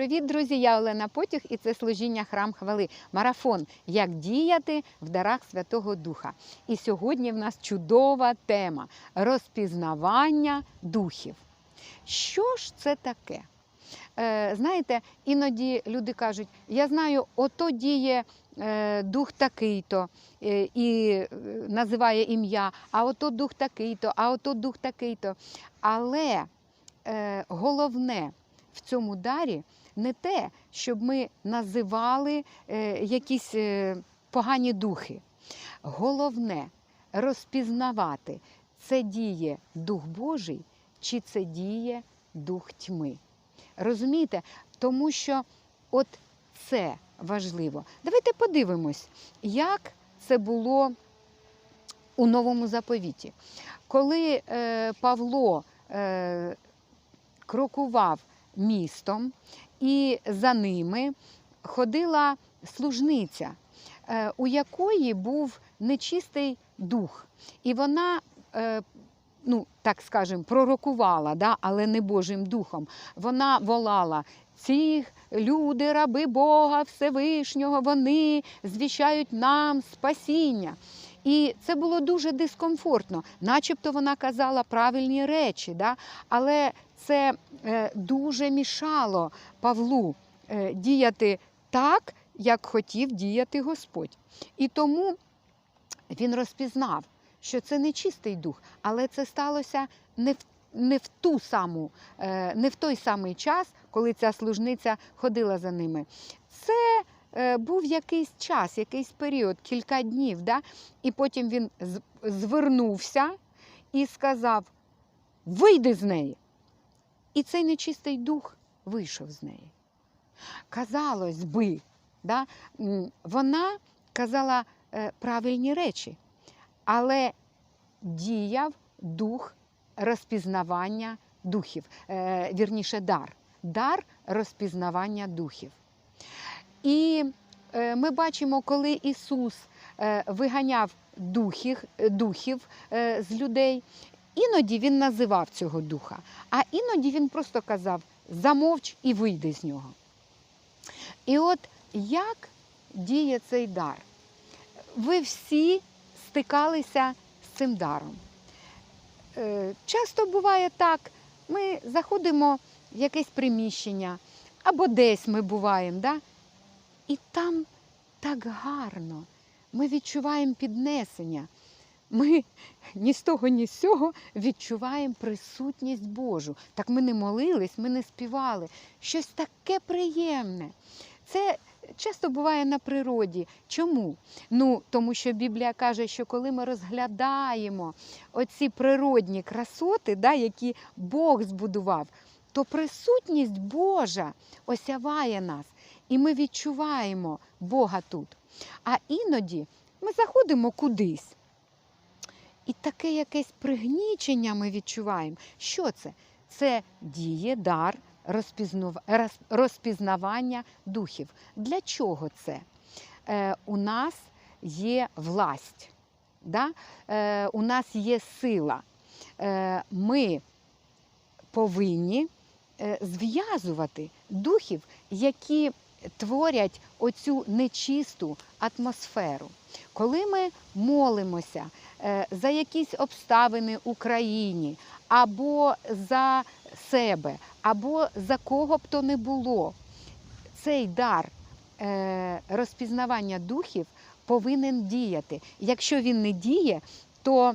Привіт, друзі! Я Олена Потяг і це служіння Храм Хвали. Марафон. Як діяти в дарах Святого Духа. І сьогодні в нас чудова тема розпізнавання духів. Що ж це таке? Е, знаєте, іноді люди кажуть: я знаю, ото діє е, дух такий-то е, і е, називає ім'я, а ото дух такий-то, а ото дух такий-то. Але е, головне в цьому дарі не те, щоб ми називали е, якісь е, погані духи. Головне розпізнавати, це діє Дух Божий чи це діє Дух тьми. Розумієте? Тому що от це важливо. Давайте подивимось, як це було у новому заповіті. Коли е, Павло е, крокував містом, і за ними ходила служниця, е, у якої був нечистий дух. І вона, е, ну, так скажемо, пророкувала, да, але не Божим духом. Вона волала. Ці люди, раби Бога Всевишнього, вони звіщають нам спасіння. І це було дуже дискомфортно, начебто вона казала правильні речі, да? але це е, дуже мішало Павлу е, діяти так, як хотів діяти Господь. І тому він розпізнав, що це не чистий дух, але це сталося не в не в ту саму, е, не в той самий час, коли ця служниця ходила за ними. Це був якийсь час, якийсь період, кілька днів. Да? І потім він звернувся і сказав: вийди з неї. І цей нечистий дух вийшов з неї. Казалось би, да? вона казала е, правильні речі, але діяв дух розпізнавання духів, е, вірніше, дар. Дар розпізнавання духів. І е, ми бачимо, коли Ісус е, виганяв духів, духів е, з людей, іноді Він називав цього духа, а іноді Він просто казав: замовч і вийди з нього. І от як діє цей дар? Ви всі стикалися з цим даром. Часто буває так, ми заходимо в якесь приміщення або десь ми буваємо, да? І там так гарно. Ми відчуваємо піднесення. Ми ні з того, ні з цього відчуваємо присутність Божу. Так ми не молились, ми не співали. Щось таке приємне. Це часто буває на природі. Чому? Ну, тому що Біблія каже, що коли ми розглядаємо оці природні красоти, да, які Бог збудував, то присутність Божа осяває нас, і ми відчуваємо Бога тут. А іноді ми заходимо кудись. І таке якесь пригнічення ми відчуваємо. Що це? Це діє дар розпізнавання духів. Для чого це? Е, у нас є власть, да? е, у нас є сила. Е, ми повинні е, зв'язувати духів, які творять оцю нечисту атмосферу. Коли ми молимося е, за якісь обставини Україні, або за себе, або за кого б то не було, цей дар е, розпізнавання духів повинен діяти. Якщо він не діє, то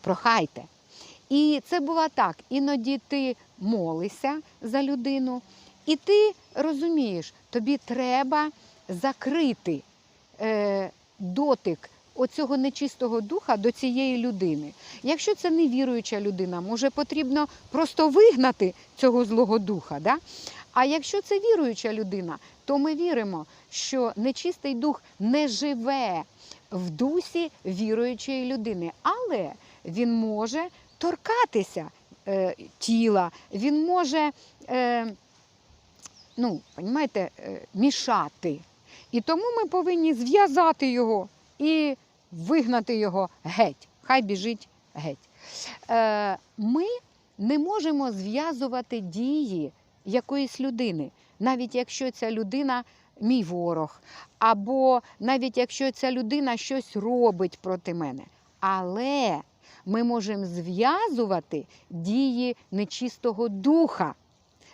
прохайте. І це бува так. Іноді ти молишся за людину, і ти розумієш, тобі треба закрити е, дотик оцього нечистого духа до цієї людини. Якщо це невіруюча людина, може потрібно просто вигнати цього злого духа. Да? А якщо це віруюча людина, то ми віримо, що нечистий дух не живе в дусі віруючої людини, але він може торкатися е, тіла, він може, е, ну, понімаєте, е, мішати. І тому ми повинні зв'язати його і вигнати його геть. Хай біжить геть. Е, ми не можемо зв'язувати дії якоїсь людини. навіть якщо ця людина мій ворог, або навіть якщо ця людина щось робить проти мене. Але ми можемо зв'язувати дії нечистого духа.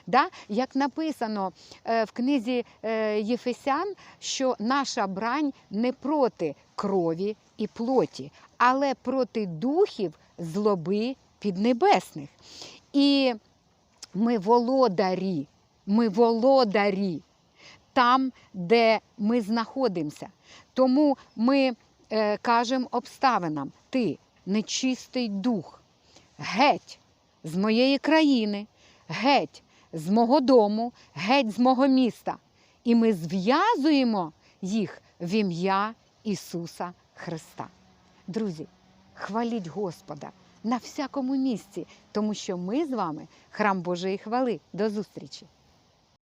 Да? Як написано е, в книзі е, Єфесян, що наша брань не проти крові і плоті, але проти духів злоби піднебесних. І ми володарі, ми володарі там, де ми знаходимося. Тому ми е, кажемо обставинам: ти нечистий дух, геть з моєї країни, геть з мого дому, геть з мого міста. І ми зв'язуємо їх в ім'я Ісуса Христа. Друзі, хваліть Господа на всякому місці, тому що ми з вами храм Божої хвали. До зустрічі!